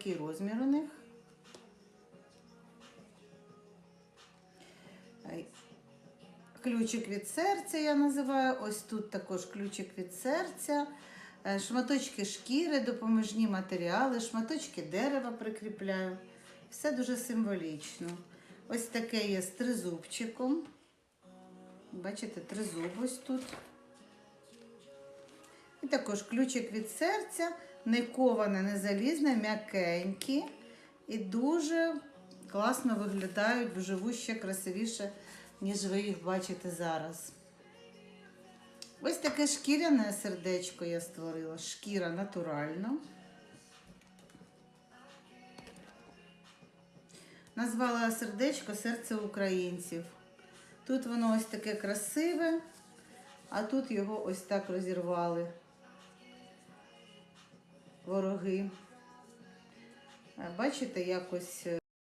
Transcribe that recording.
такий розмір у них. Ключик від серця я називаю. Ось тут також ключик від серця. Е, Шматочки шкіри, допоміжні матеріали, шматочки дерева прикріпляю. Все дуже символічно. Ось таке є з тризубчиком. Бачите, тризуб ось тут. Також ключик від серця, не коване, не залізне, м'якенькі. І дуже класно виглядають вживу ще красивіше, ніж ви їх бачите зараз. Ось таке шкіряне сердечко я створила. Шкіра натуральна. Назвала сердечко серце українців. Тут воно ось таке красиве, а тут його ось так розірвали вороги. Е, Бачите, якось е,